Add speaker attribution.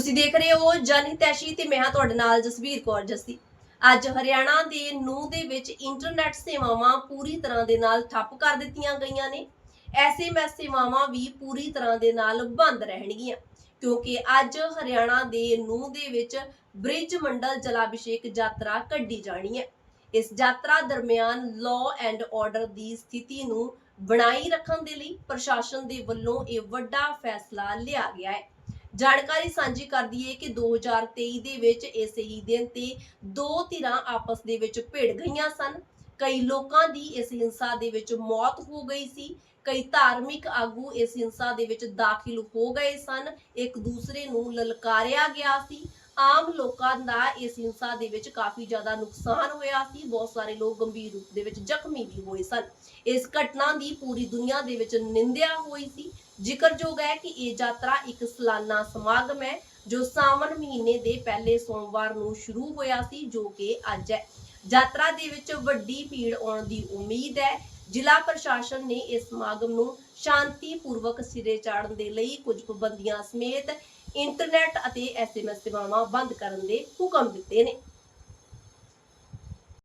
Speaker 1: ਤੁਸੀਂ ਦੇਖ ਰਹੇ ਹੋ ਜਨਹਿਤੈਸ਼ੀ ਤੇ ਮੈਂ ਹਾਂ ਤੁਹਾਡੇ ਨਾਲ ਜਸਵੀਰ ਕੌਰ ਜੱਸੀ। ਅੱਜ ਹਰਿਆਣਾ ਦੇ ਨੂੰ ਦੇ ਵਿੱਚ ਇੰਟਰਨੈਟ ਸੇਵਾਵਾਂ ਪੂਰੀ ਤਰ੍ਹਾਂ ਦੇ ਨਾਲ ਠੱਪ ਕਰ ਦਿੱਤੀਆਂ ਗਈਆਂ ਨੇ। ਐਸਐਮਐਸ ਸੇਵਾਵਾਂ ਵੀ ਪੂਰੀ ਤਰ੍ਹਾਂ ਦੇ ਨਾਲ ਬੰਦ ਰਹਿਣਗੀਆਂ। ਕਿਉਂਕਿ ਅੱਜ ਹਰਿਆਣਾ ਦੇ ਨੂੰ ਦੇ ਵਿੱਚ ਬ੍ਰਿਜ ਮੰਡਲ ਜਲਾਭਿਸ਼ੇਕ ਯਾਤਰਾ ਕੱਢੀ ਜਾਣੀ ਹੈ। ਇਸ ਯਾਤਰਾ ਦਰਮਿਆਨ ਲਾਅ ਐਂਡ ਆਰਡਰ ਦੀ ਸਥਿਤੀ ਨੂੰ ਬਣਾਈ ਰੱਖਣ ਦੇ ਲਈ ਪ੍ਰਸ਼ਾਸਨ ਦੇ ਵੱਲੋਂ ਇਹ ਵੱਡਾ ਫੈਸਲਾ ਲਿਆ ਗਿਆ ਹੈ। ਜਾਣਕਾਰੀ ਸਾਂਝੀ ਕਰਦੀ ਹੈ ਕਿ 2023 ਦੇ ਵਿੱਚ ਇਸੇ ਹੀ ਦਿਨ ਤੇ ਦੋ ਧਿਰਾਂ ਆਪਸ ਦੇ ਵਿੱਚ ਭਿੜ ਗਈਆਂ ਸਨ। ਕਈ ਲੋਕਾਂ ਦੀ ਇਸ ਹਿੰਸਾ ਦੇ ਵਿੱਚ ਮੌਤ ਹੋ ਗਈ ਸੀ। ਕਈ ਧਾਰਮਿਕ ਆਗੂ ਇਸ ਹਿੰਸਾ ਦੇ ਵਿੱਚ ਦਾਖਲ ਹੋ ਗਏ ਸਨ। ਇੱਕ ਦੂਸਰੇ ਨੂੰ ਲਲਕਾਰਿਆ ਗਿਆ ਸੀ। ਆਮ ਲੋਕਾਂ ਦਾ ਇਸ ਹਿੰਸਾ ਦੇ ਵਿੱਚ ਕਾਫੀ ਜ਼ਿਆਦਾ ਨੁਕਸਾਨ ਹੋਇਆ ਸੀ। ਬਹੁਤ ਸਾਰੇ ਲੋਕ ਗੰਭੀਰ ਰੂਪ ਦੇ ਵਿੱਚ ਜ਼ਖਮੀ ਵੀ ਹੋਏ ਸਨ। ਇਸ ਘਟਨਾ ਦੀ ਪੂਰੀ ਦੁਨੀਆ ਦੇ ਵਿੱਚ ਨਿੰਦਿਆ ਹੋਈ ਸੀ। ਜ਼ਿਕਰਯੋਗ ਹੈ ਕਿ ਇਹ ਯਾਤਰਾ ਇੱਕ ਸਾਲਾਨਾ ਸਮਾਗਮ ਹੈ, ਜੋ ਸਾਵਣ ਮਹੀਨੇ ਦੇ ਪਹਿਲੇ ਸੋਮਵਾਰ ਨੂੰ ਸ਼ੁਰੂ ਹੋਇਆ ਸੀ, ਜੋ ਕਿ ਅੱਜ ਹੈ। ਯਾਤਰਾ ਦੇ ਵਿੱਚ ਵੱਡੀ ਭੀੜ ਆਉਣ ਦੀ ਉਮੀਦ ਹੈ। ਜ਼ਿਲ੍ਹਾ ਪ੍ਰਸ਼ਾਸਨ ਨੇ ਇਸ ਸਮਾਗਮ ਨੂੰ ਸ਼ਾਂਤੀਪੂਰਵਕ ਸਿਰੇ ਚਾੜਨ ਦੇ ਲਈ ਕੁਝ ਪਾਬੰਦੀਆਂ ਸਮੇਤ ਇੰਟਰਨੈਟ ਅਤੇ ਐਸਐਮਐਸ ਸੇਵਾਵਾਂ ਬੰਦ ਕਰਨ ਦੇ ਹੁਕਮ ਦਿੱਤੇ ਨੇ।